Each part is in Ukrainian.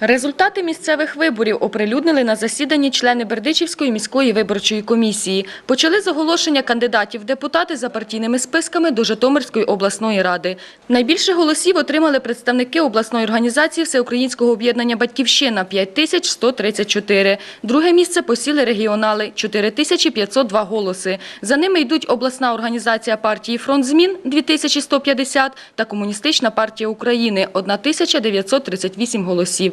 Результати місцевих виборів оприлюднили на засіданні члени Бердичівської міської виборчої комісії. Почали з оголошення кандидатів депутати за партійними списками до Житомирської обласної ради. Найбільше голосів отримали представники обласної організації Всеукраїнського об'єднання «Батьківщина» – 5134. Друге місце посіли регіонали – 4502 голоси. За ними йдуть обласна організація партії «Фронт змін» – 2150 та Комуністична партія України – 1938 голосів.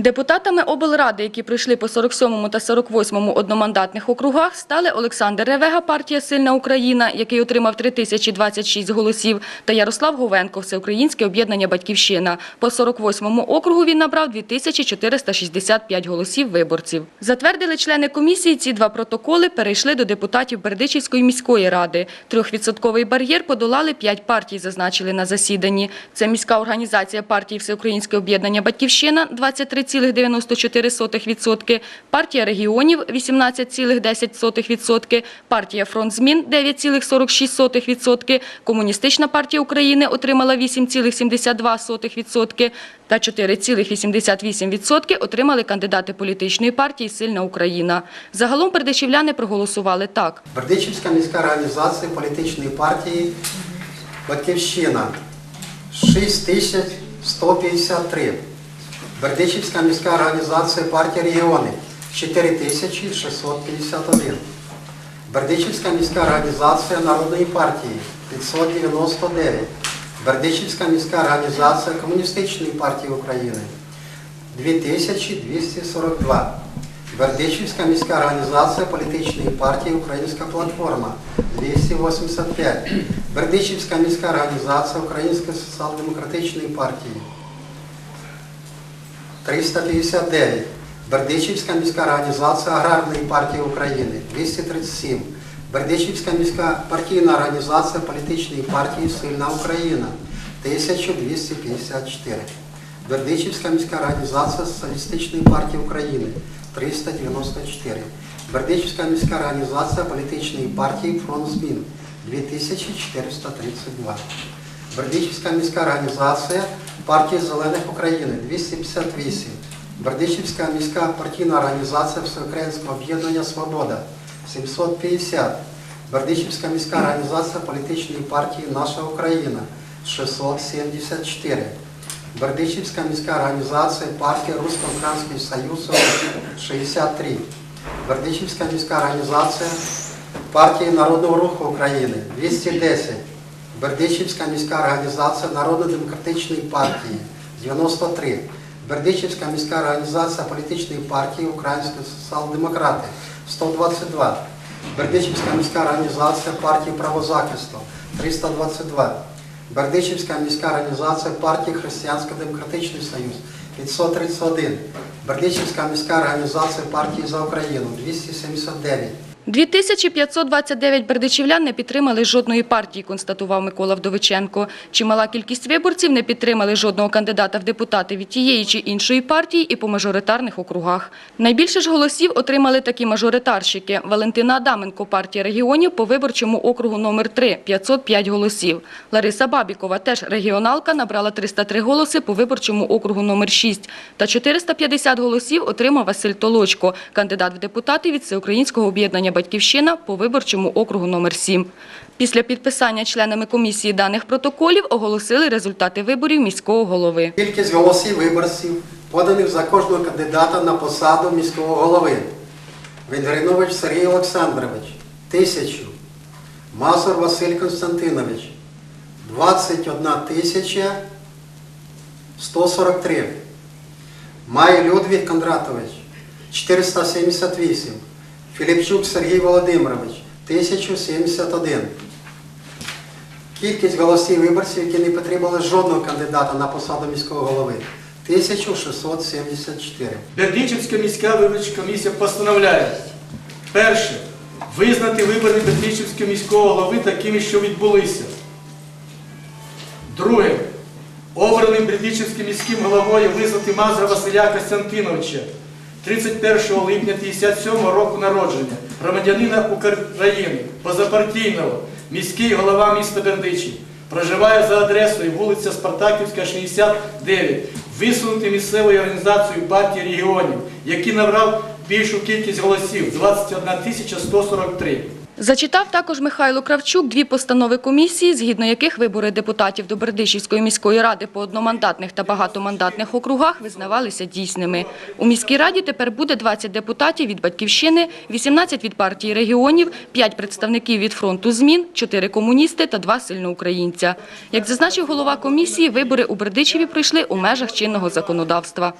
Депутатами облради, які пройшли по 47 та 48 одномандатних округах, стали Олександр Ревега, партія «Сильна Україна», який отримав 3026 голосів, та Ярослав Говенко, Всеукраїнське об'єднання «Батьківщина». По 48 округу він набрав 2465 голосів виборців. Затвердили члени комісії ці два протоколи, перейшли до депутатів Бердичівської міської ради. Трьохвідсотковий бар'єр подолали п'ять партій, зазначили на засіданні. Це міська організація партії Всеукраїнське об'єднання «Батьківщина» 23,94%, партія регіонів 18,10%, партія «Фронт змін» 9,46%, Комуністична партія України отримала 8,72% та 4,88% отримали кандидати політичної партії «Сильна Україна». Загалом бердичівляни проголосували так. Бердичівська міська організація політичної партії Батьківщина 6153. Бердичівська міська організація партії регіони 4651. Бердичівська міська організація Народної партії 599. Бердичівська міська організація Комуністичної партії України 2242. Бердичівська міська організація політичної партії Українська платформа 285. Бердичівська міська організація Української соціал-демократичної партії 359. Бердичівська міська організація Аграрної партії України 237. Бердичівська міська партійна організація політичної партії Сильна Україна 1254. Бердичівська міська організація Соціалістичної партії України 394. Бердичівська міська організація політичної партії Фронт змін 2432. Бердичівська міська організація партії Зелених України 258. Бердичівська міська партійна організація Всеукраїнського об'єднання Свобода 750. Бердичівська міська організація політичної партії Наша Україна 674. Бердичівська міська організація партії Русско-Український Союз 63. Бердичівська міська організація партії Народного руху України 210. Бердичівська міська організація Народно-демократичної партії 93. Бердичівська міська організація політичної партії Українські соціал-демократи 122. Бердичівська міська організація партії правозахисту 322. Бердичівська міська організація партії Християнсько-демократичний союз 531. Бердичівська міська організація партії за Україну 279. 2529 бердичівлян не підтримали жодної партії, констатував Микола Вдовиченко. Чимала кількість виборців не підтримали жодного кандидата в депутати від тієї чи іншої партії і по мажоритарних округах. Найбільше ж голосів отримали такі мажоритарщики. Валентина Адаменко, партія регіонів по виборчому округу номер 3 – 505 голосів. Лариса Бабікова, теж регіоналка, набрала 303 голоси по виборчому округу номер 6. Та 450 голосів отримав Василь Толочко, кандидат в депутати від Всеукраїнського об'єднання «Батьківщина» по виборчому округу номер 7. Після підписання членами комісії даних протоколів оголосили результати виборів міського голови. Кількість голосів виборців, поданих за кожного кандидата на посаду міського голови. Венгринович Сергій Олександрович – тисячу. Мазур Василь Константинович – 21 тисяча 143. Май Людвиг Кондратович – 478. Філіпчук Сергій Володимирович – 1071. Кількість голосів виборців, які не підтримали жодного кандидата на посаду міського голови 1674. Бердичівська міська виборча комісія постановляє перше визнати вибори Бердичівського міського голови такими, що відбулися. Друге. Обраним Бердичівським міським головою визнати Мазура Василя Костянтиновича 31 липня 57 року народження, громадянина України, позапартійного, міський голова міста Бердичі. Проживає за адресою вулиця Спартаківська, 69. висунути місцевою організацією партії регіонів, який набрав більшу кількість голосів 21 143. Зачитав також Михайло Кравчук дві постанови комісії, згідно яких вибори депутатів до Бердичівської міської ради по одномандатних та багатомандатних округах визнавалися дійсними. У міській раді тепер буде 20 депутатів від «Батьківщини», 18 від партії регіонів, 5 представників від фронту змін, 4 комуністи та 2 сильноукраїнця. Як зазначив голова комісії, вибори у Бердичеві пройшли у межах чинного законодавства.